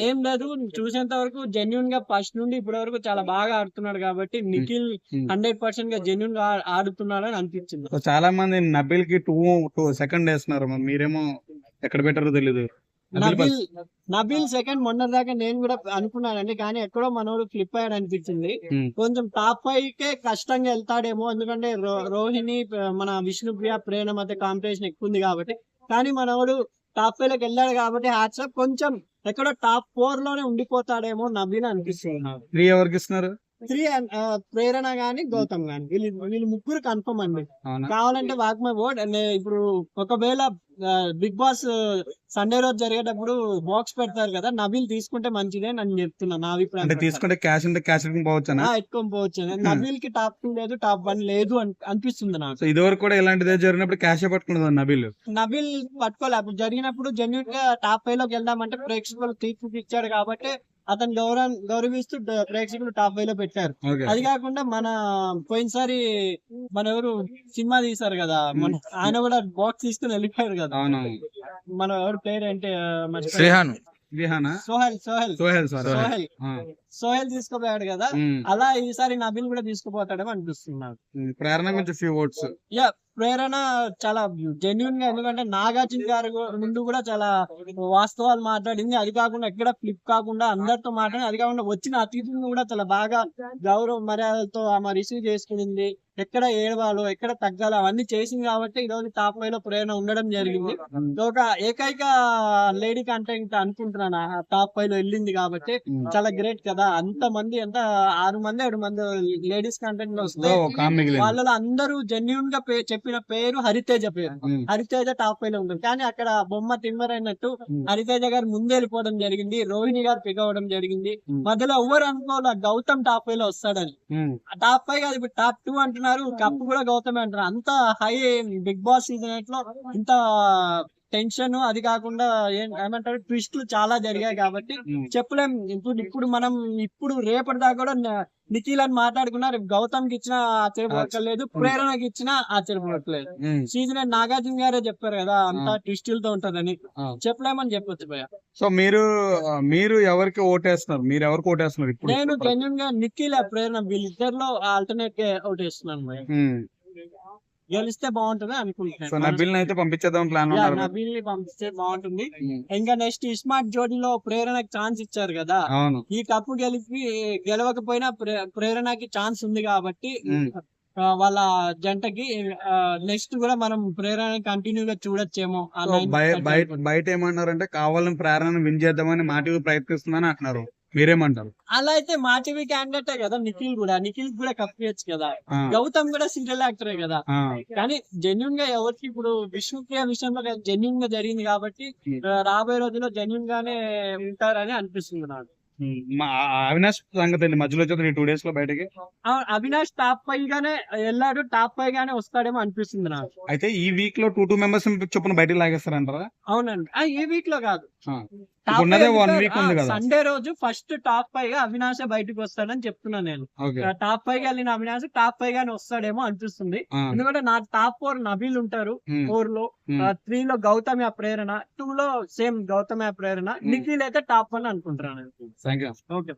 ఏ- లేదు చూసేంత వరకు జెన్యున్గా ఫస్ట్ నుండి ఇప్పటి వరకు చాలా బాగా ఆడుతున్నాడు కాబట్టి నిఖిల్ Hmm. హండ్రెడ్ పర్సెంట్గా జెన్యున్గా ఆడుతున్నాడు అని అనిపించింది. చాలా మంది నబిల్కి టూ టూ సెకండ్ వేస్తున్నారు. మరి మీరేమో ఎక్కడ పెట్టారో తెలీదు. నబిల్ నబిల్ సెకండ్ మొన్న దాకా నేను కూడా అనుకున్నానండి కానీ ఎక్కడో మనోడు ఫ్లిప్ అయ్యాడు అనిపించింది. Hmm. కొంచెం టాప్ ఫైవ్ కే కష్టంగా వెళ్తాడేమో ఎందుకంటే రోహిణి మన విష్ణుప్రియ ప్రేరణ మధ్య కాంపిటీషన్ ఎక్కువ ఉంది కాబట్టి. కానీ మనోడు టాప్ ఫైవ్లోకి వెళ్ళాడు కాబట్టి హ్యాట్సాప్ కొంచెం ఎక్కడో టాప్ ఫోర్లోనే ఉండిపోతాడేమో నబీల్ అనిపిస్తుంది నాకు. త్రీ ఎవరికి ఇస్తున్నారు? త్రీ ప్రేరణ గాని గౌతమ్ గాని. వీళ్ళు వీళ్ళు ముగ్గురు కన్ఫర్మ్ అండి. కావాలంటే వాక్ మై అండ్ ఇప్పుడు ఒకవేళ బిగ్ బాస్ సండే రోజు జరిగేటప్పుడు బాక్స్ పెడతారు కదా నబీల్ తీసుకుంటే మంచిదే అని చెప్తున్నా నా అభిప్రాయం అంటే. తీసుకుంటే క్యాష్ అంటే క్యాష్ పోవచ్చా ఆ, ఎత్తుకొని పోవచ్చు నబీల్కి టాప్ టూ లేదు టాప్ వన్ లేదు అని అనిపిస్తుంది నాకు. ఇదివరకు కూడా ఇలాంటిదే జరిగినప్పుడు క్యాష్ పట్టుకున్నది నబిల్ నబీల్ పట్టుకోలే. అప్పుడు జరిగినప్పుడు జెన్యున్గా టాప్ ఫైవ్లోకి వెళ్దామంటే ప్రేక్షకులు తీర్పు ఇచ్చాడు కాబట్టి అతను గౌరవం గౌరవిస్తూ ప్రేక్షకులు టాప్ ఫైవ్లో పెట్టారు. అది కాకుండా మన పోయినసారి మన ఎవరు సినిమా తీశారు కదా మన ఆయన కూడా బాక్స్ తీసుకుని వెళ్ళిపోయారు కదా. మన ఎవరు పేరు అంటే సోహెల్ సోహెల్. సోహెల్ సోహెల్. సోహెల్. తీసుకుపోయాడు కదా అలా ఈసారి నబీల్ కూడా తీసుకుపోతాడేమో అనిపిస్తుంది నాకు. ప్రేరణ గురించి ఫ్యూ ఓట్స్ యా ప్రేరణ చాలా జెన్యున్గా ఎందుకంటే నాగార్జున గారు ముందు కూడా చాలా వాస్తవాలు మాట్లాడింది. అది కాకుండా ఎక్కడ ఫ్లిప్ కాకుండా అందరితో మాట్లాడి అది కాకుండా వచ్చిన అతిథులను కూడా చాలా బాగా గౌరవ మర్యాదలతో ఆమె రిసీవ్ చేసుకునింది. ఎక్కడ ఏడవాలో ఎక్కడ తగ్గాలో అవన్నీ చేసింది కాబట్టి ఈ రోజు టాప్ ఫైవ్లో ప్రేరణ ఉండడం జరిగింది. ఒక ఏకైక లేడీ కంటెంట్ అనుకుంటున్నాను. టాప్ ఫైవ్లో వెళ్ళింది కాబట్టి చాలా గ్రేట్ కదా. అంత మంది ఎంత ఆరు మంది ఏడు మంది లేడీస్ కంటెంట్లో వస్తే వాళ్ళలో అందరూ జెన్యున్గా పే- చెప్పిన పేరు హరితేజ పేరు. హరితేజ టాప్లో ఉంటుంది కానీ అక్కడ బొమ్మ తిమ్మర్ అయినట్టు ఉమ్. హరితేజ గారు ముందే వెళ్ళిపోవడం జరిగింది రోహిణి గారు పిక్ అవ్వడం జరిగింది. మధ్యలో ఎవరు అనుకోవాలి గౌతమ్ టాప్ ఫైవ్లో వస్తాడని. టాప్ ఫైవ్ కాదు ఇప్పుడు టాప్ టూ అంటున్నారు కప్ కూడా గౌతమే అంటున్నారు అంత హై బిగ్ బాస్ సీజన్లో ఇంత టెన్షన్ అది కాకుండా ఏమంటారు ట్విస్ట్లు చాలా జరిగాయి కాబట్టి. చెప్పలేం. ఇప్పుడు ఇప్పుడు మనం ఇప్పుడు రేపటి దాకా కూడా నిఖిల్ అని మాట్లాడుకున్నా రేపు గౌతమ్కి ఇచ్చిన ఆశ్చర్యపడలేదు ప్రేరణకి ఇచ్చిన ఆశ్చర్యపడట్లేదు. సీజన్ నాగార్జున గారే చెప్పారు కదా అంతా ట్విస్టులతో ఉంటదని. చెప్పలేమని చెప్పొచ్చు భయ సో మీరు మీరు ఎవరికి ఓటేస్తున్నారు? మీరు ఎవరికి ఓటేస్తున్నారు ఇప్పుడు? నేను జెన్యున్గా నిఖిల్ ఆ ప్రేరణ వీళ్ళిద్దరిలో ఆల్టర్నేట్గా అవుట్ వేస్తున్నాను భయ. గెలిస్తే బాగుంటుంది సో అనుకుంటున్నాను అయితే పంపించేద్దాం ప్లాన్ యా, ఉన్నారు. నబీల్ని పంపిస్తే బాగుంటుంది. ఇంకా నెక్స్ట్ ఇస్మార్ట్ జోడీలో ప్రేరణకు ఛాన్స్ ఇచ్చారు కదా. అవును. ఈ కప్పు గెలిపి గెలవకపోయినా ప్రే- ప్రేరణకి ఛాన్స్ ఉంది కాబట్టి వాళ్ళ జంటకి నెక్స్ట్ కూడా మనం ప్రేరణ కంటిన్యూ గా చూడొచ్చేమో బయట ఏమన్నారంటే కావాలని ప్రేరణ విన్ చేద్దామని మాటివి ప్రయత్నిస్తుందని అంటున్నారు. మీరేమంటారు అలా అయితే మా టీవీ క్యాండిడేటే కదా నిఖిల్ కూడా. నిఖిల్ కూడా కప్పియచ్చు కదా. గౌతమ్ కూడా సీరియల్ యాక్టరే కదా. కానీ జెన్యున్గా ఎవరికి ఇప్పుడు విష్ణుప్రియ విషయంలో జెన్యున్గా జరిగింది కాబట్టి Hmm. రాబోయే రోజుల్లో జెన్యున్ గానే ఉంటారని అనిపిస్తుంది నాకు. ఆ- అవినాష్ సంగతి మధ్యలో వచ్చేది టూ డేస్లో బయటకి. అవినాష్ టాప్ ఫైవ్ గానే వెళ్ళాడు టాప్ ఫైవ్ గానే వస్తాడేమో అనిపిస్తుంది నాకు. అయితే ఈ వీక్లో టూ టూ మెంబర్స్ చొప్పున బయటకి లాగేస్తారంటారా? అవునండి. ఆ, ఈ వీక్లో కాదు ఉంది. సండే రోజు ఫస్ట్ టాప్ ఫైవ్గా అవినాష్ బయటకు వస్తాడని చెప్తున్నా నేను. ఓకే. టాప్ ఫైవ్గా వెళ్ళిన అవినాష్ టాప్ ఫైవ్ గానే వస్తాడేమో అనిపిస్తుంది. ఆ, ఎందుకంటే నా టాప్ ఫోర్ నబీల్ ఉంటారు ఉమ్, ఫోర్లో. ఉమ్. త్రీ లో గౌతమి ఆ ప్రేరణ టూ లో సేమ్ గౌతమి ఆ ప్రేరణ. నిఖిల్ అయితే టాప్ వన్ అనుకుంటున్నాను యూ ఓకే.